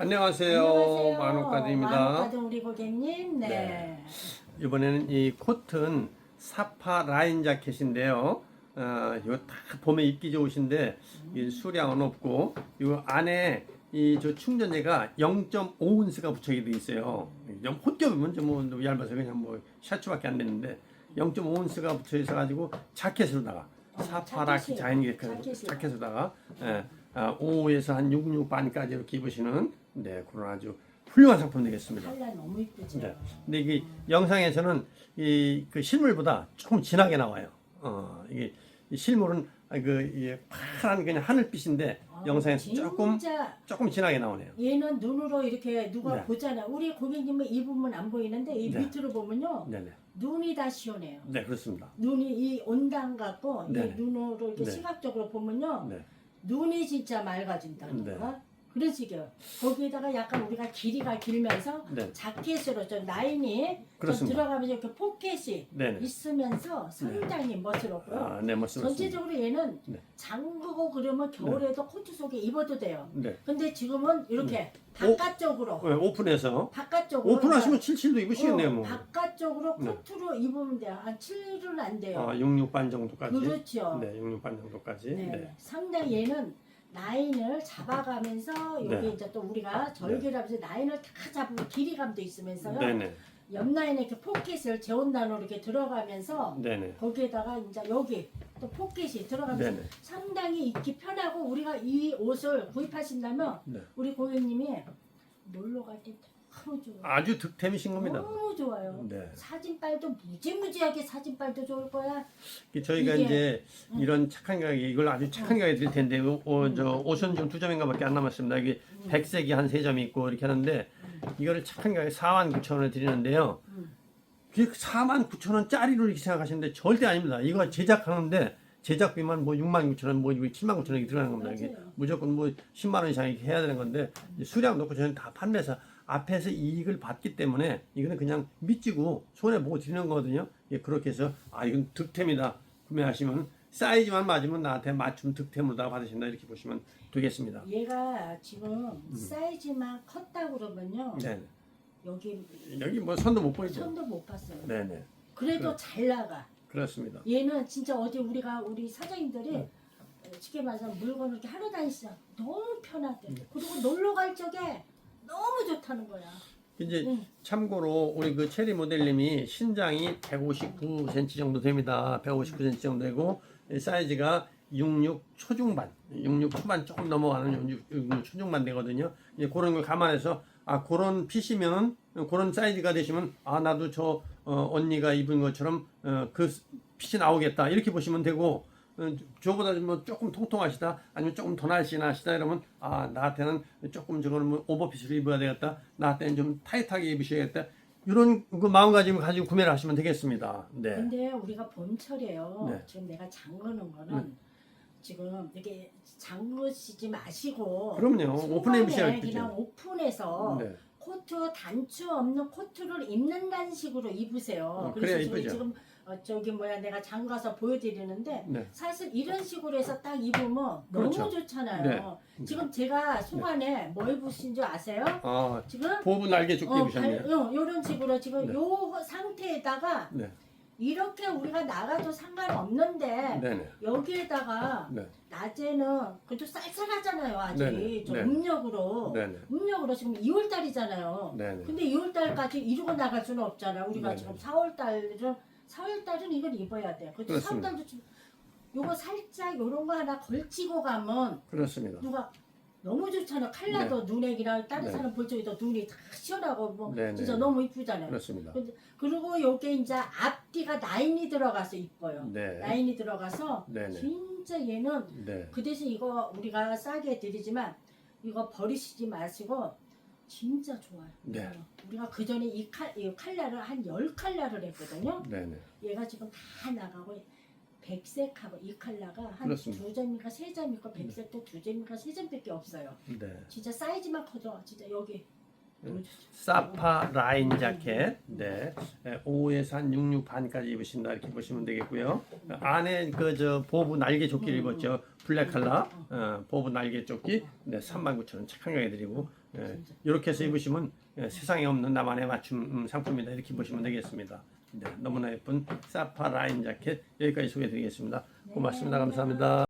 안녕하세요. 안녕하세요. 만옥가드입니다. 만옥가드 우리 고객님. 네. 네. 이번에는 이 코튼 사파 라인 자켓인데요. 어, 이거 다 봄에 입기 좋으신데 이 수량은 없고 이 안에 이 저 충전재가 0.5온스가 부착이 돼 있어요. 좀 헛겹으면 좀 얇아서 그냥 뭐 샤츠밖에 안 되는데 0.5온스가 붙여 있어 가지고 자켓으로다가 어, 사파라 자켓이요. 자인. 자켓에다가 예, 아, 5에서 한 6, 6 반까지 이렇게 입으시는 네 그런 아주 훌륭한 상품 되겠습니다. 칼라 너무 이쁘죠. 네. 근데 이게 영상에서는 이 그 실물보다 조금 진하게 나와요. 어 이게 이 실물은 아, 그 이게 파란 그냥 하늘빛인데 아, 영상에서 조금 진짜 조금 진하게 나오네요. 얘는 눈으로 이렇게 누가 네. 보잖아. 우리 고객님은 입으면 안 보이는데 이 네. 밑으로 보면요. 네네. 눈이 다 시원해요. 네 그렇습니다. 눈이 이 온당 네. 이 눈으로 이렇게 네. 시각적으로 보면요. 네. 눈이 진짜 맑아진다는 네. 거. 그런 식이요. 거기에다가 약간 우리가 길이가 길면서 네. 자켓으로 좀 라인이 좀 그렇습니다. 들어가면서 이렇게 포켓이 네네. 있으면서 상당히 멋스럽고요. 아, 네 맞습니다. 전체적으로 얘는 네. 잠그고 그러면 겨울에도 코트 속에 입어도 돼요. 네. 근데 지금은 이렇게 오- 바깥쪽으로 네, 오픈해서 바깥쪽으로 오픈하시면 77도 입으시겠네요 어, 뭐. 바깥쪽으로 네. 코트로 입으면 돼요. 한 7은 안 돼요. 아 6, 6반 정도까지. 그렇죠. 네 6, 6반 정도까지. 네. 네. 상당히 얘는 라인을 잡아가면서 여기 네. 이제 또 우리가 절개라면서 라인을 다 잡으면 길이감도 있으면서요. 네네. 옆 라인에 이렇게 포켓을 재온단으로 이렇게 들어가면서 네네. 거기에다가 이제 여기 또 포켓이 들어가면서 네네. 상당히 입기 편하고 우리가 이 옷을 구입하신다면 네. 우리 고객님이 놀러 갈 때 너무 좋아요. 아주 득템이신 겁니다. 너무 좋아요. 네. 사진빨도 무지무지하게 사진빨도 좋을 거야. 이 저희가 이게- 이제 이런 착한 가게 이걸 아주 착한 가게 드릴 텐데 어, 어, 저 옷은 지금 두 점인가밖에 안 남았습니다. 이게 백색이 한 세 점이 있고 이렇게 하는데 이거를 착한 가게 4만 9천 원에 드리는데요. 음. 그 4만 9천 원짜리로 이렇게 생각하시는데 절대 아닙니다. 이거 제작하는데 제작비만 뭐 6만 9천 원, 뭐 7만 9천 원이 들어가는 겁니다. 이게. 무조건 뭐 10만 원 이상 이렇게 해야 되는 건데 수량 놓고 저희는 다 판매해서 앞에서 이익을 받기 때문에 이거는 그냥 미치고 손해 보고 드리는 거거든요. 예, 그렇게 해서 아 이건 득템이다 구매하시면 사이즈만 맞으면 나한테 맞춤 득템으로 다 받으신다 이렇게 보시면 되겠습니다. 얘가 지금 사이즈만 컸다 그러면요. 음. 네, 여기 여기 뭐 선도 못 보이죠. 손도 못 봤어요. 네네 그래도 잘 나가. 그렇습니다. 얘는 진짜 어디 우리가 우리 사장님들이 네. 쉽게 말해서 물건을 이렇게 하러 다니시죠. 너무 편하대. 네. 그리고 놀러 갈 적에 너무 좋다는 거야. 이제 응. 참고로 우리 그 체리 모델님이 신장이 159cm 정도 됩니다. 159cm 정도 되고 이 사이즈가 66 초중반, 66 초반 조금 넘어가는 66, 66 초중반 되거든요. 이제 그런 걸 감안해서 아 그런 핏이면 그런 사이즈가 되시면 아 나도 저 어, 언니가 입은 것처럼 어, 그 핏이 나오겠다 이렇게 보시면 되고 어, 저보다 뭐 조금 통통하시다 아니면 조금 더 날씬하시다 이러면 아 나한테는 조금 저거는 뭐 오버핏으로 입어야 되겠다 나한테는 좀 타이트하게 입으셔야겠다 이런 그 마음가짐을 가지고 구매를 하시면 되겠습니다. 네. 근데 우리가 봄철이에요. 네. 지금 내가 잠그는 거는 지금 이렇게 잠그시지 마시고 그럼요. 오픈해 보셔야. 그냥 오픈해서 네. 코트 단추 없는 코트를 입는다는 식으로 입으세요. 어, 그래서 그래야 지금, 이쁘죠. 지금 어, 저기 뭐야 내가 잠가서 보여드리는데 네. 사실 이런 식으로 해서 딱 입으면 그렇죠. 너무 좋잖아요. 네. 지금 제가 속안에 뭐 입으신 줄 아세요? 아 지금 보부 날개 조끼 어, 입으셨네요. 발- 어, 이런 식으로 지금 네. 요 상태에다가 네. 이렇게 우리가 나가도 상관없는데 네네. 여기에다가 네. 낮에는 그래도 쌀쌀하잖아요 아직 네네. 좀 네. 음력으로 네네. 음력으로 지금 2월 달이잖아요. 네네. 근데 2월 달까지 이러고 나갈 수는 없잖아요. 우리가 네네. 지금 4월 달은 4월 달은 이걸 입어야 돼요. 그래도 그렇습니다. 4월 달도 지금 요거 살짝 요런 거 하나 걸치고 가면 그렇습니다. 누가 너무 좋잖아. 칼라도 눈에기랑 다른 네. 사람 볼 적에도 눈이 다 시원하고 뭐 네네. 진짜 너무 이쁘잖아요. 그렇습니다. 근데 그리고 요게 이제 앞뒤가 라인이 들어가서 이뻐요. 네. 라인이 들어가서 네 네. 진짜 얘는 네. 그 대신 이거 우리가 싸게 드리지만 이거 버리시지 마시고 진짜 좋아요. 네. 어, 우리가 그 전에 이, 칼, 이 칼라를 한 열 칼라를 했거든요. 네 네. 얘가 지금 다 나가고 백색하고 이 칼라가 한 그렇습니다. 두 점인가 세 점이고 백색도 두 점인가 세 점밖에 없어요. 네. 진짜 사이즈만 커도 진짜 여기 좋죠. 사파 라인 자켓, 네, 5에서 한 66 반까지 입으신다 이렇게 보시면 되겠고요. 안에 그 저 보부 날개 조끼를 입었죠, 블랙 컬러, 어, 보부 날개 조끼, 네, 39,000원 착한 가게 드리고 예. 이렇게 해서 입으시면 예, 세상에 없는 나만의 맞춤 음, 상품이다 이렇게 보시면 되겠습니다. 네, 너무나 예쁜 사파 라인 자켓 여기까지 소개해드리겠습니다. 고맙습니다. 감사합니다.